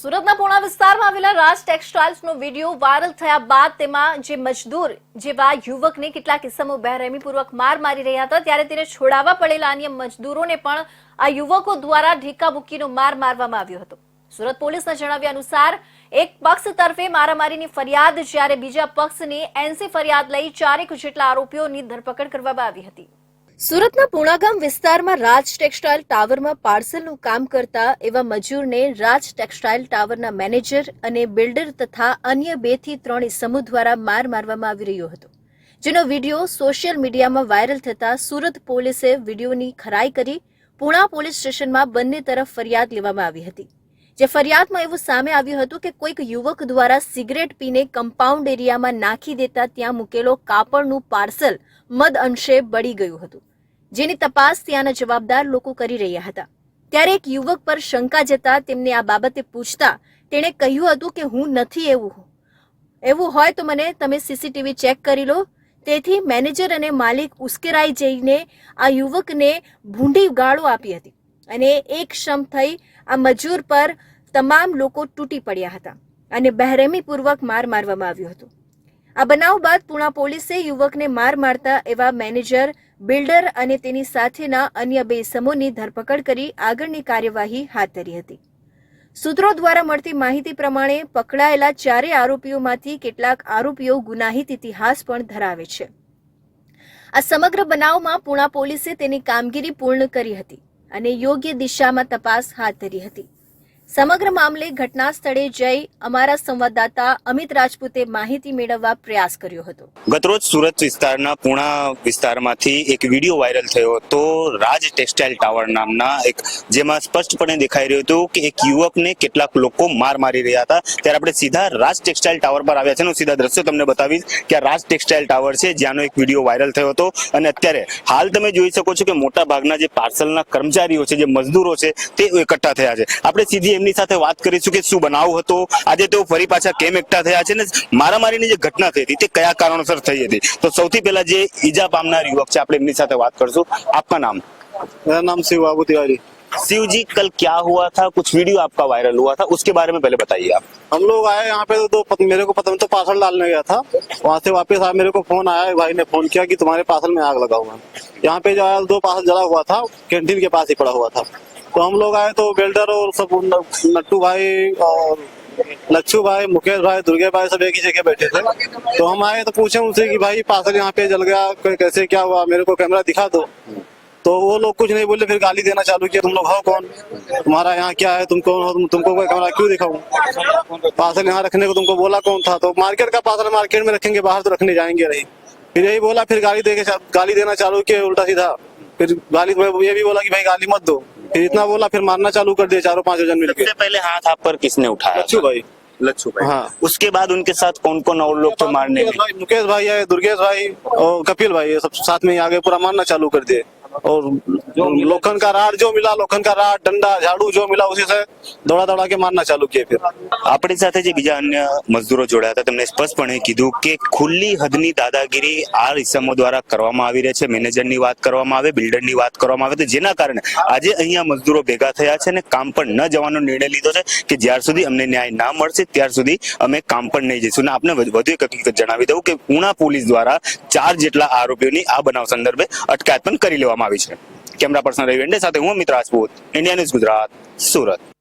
સુરતના પૂણા વિસ્તારમાં આવેલા રાજ ટેક્સટાઇલ્સનો વીડિયો વાયરલ થયા બાદ તેમાં જે મજદૂર જેવા યુવકને કેટલાક કિસ્સામાં બેરહેમીપૂર્વક માર મારી રહ્યા હતા, ત્યારે તેને છોડાવવા પડેલા અન્ય મજદૂરોને પણ આ યુવકો દ્વારા ઢીકા માર મારવામાં આવ્યો હતો. સુરત પોલીસના જણાવ્યા અનુસાર, એક પક્ષ તરફે મારામારીની ફરિયાદ, જ્યારે બીજા પક્ષની એનસી ફરિયાદ લઈ ચારેક જેટલા આરોપીઓની ધરપકડ કરવામાં આવી હતી. સુરતના પૂણાગામ વિસ્તારમાં રાજ ટેક્સટાઇલ ટાવરમાં પાર્સલનું કામ કરતા એવા મજૂરને રાજ ટેક્સટાઇલ ટાવરના મેનેજર અને બિલ્ડર તથા અન્ય બેથી ત્રણ ઇસમો દ્વારા માર મારવામાં આવી રહ્યો હતો. જેનો વીડિયો સોશિયલ મીડિયામાં વાયરલ થતા સુરત પોલીસે વિડીયોની ખરાઈ કરી પૂણા પોલીસ સ્ટેશનમાં બંને તરફ ફરિયાદ લેવામાં આવી હતી. જે ફરિયાદમાં એવું સામે આવ્યું હતું કે કોઈક યુવક દ્વારા સિગરેટ પીને કમ્પાઉન્ડ એરિયામાં નાખી દેતા ત્યાં મૂકેલો કાપડનું પાર્સલ મદ અંશે બળી ગયું હતું. જેની તપાસ ત્યાંના જવાબદાર લોકો કરી રહ્યા હતા. ત્યારે એક યુવક પર શંકા જતા તેમને આ બાબતે પૂછતા તેણે કહ્યું હતું કે હું નથી એવું એવું હોય તો મને તમે સીસીટીવી ચેક કરી લો. તેથી મેનેજર અને માલિક ઉશ્કેરાઈ જઈને આ યુવકને ભૂંડી ગાળો આપી હતી. અને એક ક્ષમ થઈ આ મજૂર પર તમામ લોકો તૂટી પડ્યા હતા અને બહેરેમીપૂર્વક માર મારવામાં આવ્યો હતો. આ બનાવ બાદ પુણા પોલીસે યુવકને માર મારતા એવા મેનેજર, બિલ્ડર અને તેની સાથેના અન્ય બે સમૂહની ધરપકડ કરી આગળની કાર્યવાહી હાથ ધરી હતી. સૂત્રો દ્વારા મળતી માહિતી પ્રમાણે પકડાયેલા ચારે આરોપીઓમાંથી કેટલાક આરોપીઓ ગુનાહિત ઇતિહાસ પણ ધરાવે છે. આ સમગ્ર બનાવમાં પુણા પોલીસે તેની કામગીરી પૂર્ણ કરી હતી. અને યોગ્ય દિશામાં તપાસ હાથ ધરી હતી. સમગ્ર મામલે ઘટના સ્થળે જઈ અમારા સંવાદદાતા અમિત રાજપૂતે માહિતી મેળવવા પ્રયાસ કર્યો હતો. ગતરોજ સુરત વિસ્તારના પૂણા વિસ્તારમાંથી એક વીડિયો વાયરલ થયો હતો. રાજ ટેક્સટાઇલ ટાવર નામના એક, જેમાં સ્પષ્ટપણે દેખાઈ રહ્યું હતું કે એક યુવકને કેટલાક લોકો માર મારી રહ્યા હતા. ત્યારે આપણે સીધા રાજ ટેક્સટાઇલ ટાવર પર આવ્યા છે હું સીધા દ્રશ્યો તમને બતાવીશ કે આ રાજ ટેક્સટાઇલ ટાવર છે, જ્યાંનો એક વીડિયો વાયરલ થયો હતો. અને અત્યારે હાલ તમે જોઈ શકો છો કે મોટા ભાગના જે પાર્સલના કર્મચારીઓ છે, જે મજદૂરો છે, તે એકઠા થયા છે. આપણે સીધી એમની સાથે વાત કરીશું કે શું બનાવ હતો આજે તેઓ ફરી પાછા કેમ એકઠા થયા છે ને મારામારીની જે ઘટના થઈ હતી તે કયા કારણોસર થઈ હતી તો સૌથી પહેલા જે ઈજા પામનાર યુવક છે આપણે એમની સાથે વાત કરશું આપકા નામ मेरा नाम शिव बाबू तिवारी शिव जी कल क्या हुआ था कुछ वीडियो आपका वायरल हुआ था उसके बारे में पहले बताइए आप हम लोग आए यहाँ पे तो दो पत, मेरे को पता नहीं तो पार्सल डालने गया था वहाँ से वापस आया मेरे को फोन आया एक भाई ने फोन किया कि तुम्हारे पार्सल में आग लगा हुआ है यहाँ पे जो है दो पार्सल जला हुआ था कैंटीन के पास ही पड़ा हुआ था तो हम लोग आए तो बिल्डर और सब नट्टू भाई और लच्छू भाई मुकेश भाई दुर्गे भाई सब एक ही जगह बैठे थे। तो हम आए तो पूछे उनसे कि भाई पार्सल यहाँ पे जल गया कैसे क्या हुआ? मेरे को कैमरा दिखा दो। तो वो लोग कुछ नहीं बोले फिर गाली देना चालू किया तुम लोग हो कौन? तुम्हारा यहाँ क्या है? तुम कौन हो? तुम, तुमको कोई कैमरा क्यों दिखाऊँ? पार्सल यहाँ रखने को तुमको बोला कौन था? तो मार्केट का पार्सल मार्केट में रखेंगे बाहर तो रखने जाएँगे नहीं। फिर यही बोला फिर गाली दे के गाली देना चालू किया उल्टा सीधा। फिर गाली ये भी बोला कि भाई गाली मत दो। फिर इतना बोला फिर मारना चालू कर दिया चारों पाँच जन मिलकर सबसे पहले हाथ आप पर किसने उठाया? लच्छू भाई। लच्छू भाई। हाँ। उसके बाद उनके साथ कौन कौन और लोग थे मारने मुकेश भाई है दुर्गेश भाई और कपिल भाई ये सब साथ में ही आगे पूरा मारना चालू कर दिए। और लोखन का राड जो मिला लोखन का राड डंडा झाड़ू जो मिला उसी से दौड़ा दौड़ा के मारना चालू किए फिर આપણી સાથે જે બીજા અન્ય મજદૂરો જોડાયા હતા તેમણે સ્પષ્ટપણે કીધું કે ખુલ્લી હદની દાદાગીરી આ ઇસમો દ્વારા કરવામાં આવી રહી છે મેનેજરની વાત કરવામાં આવે બિલ્ડરની વાત કરવામાં આવે તો જેના કારણે આજે અહીંયા મજદૂરો ભેગા થયા છે અને કામ પર ન જવાનો નિર્ણય લીધો છે કે જ્યાર સુધી અમને ન્યાય ના મળશે ત્યાર સુધી અમે કામ પર નહીં જઈશું અને આપને વધુ એક હકીકત જણાવી દઉં કે પુણા પોલીસ દ્વારા ચાર જેટલા આરોપીઓની આ બનાવ સંદર્ભે અટકાયત પણ કરી લેવામાં આવી છે. કેમેરા પર્સન રવિ વેંડે સાથે હું મિત્ર રાજપૂત ઇન્ડિયા ન્યૂઝ ગુજરાત સુરત.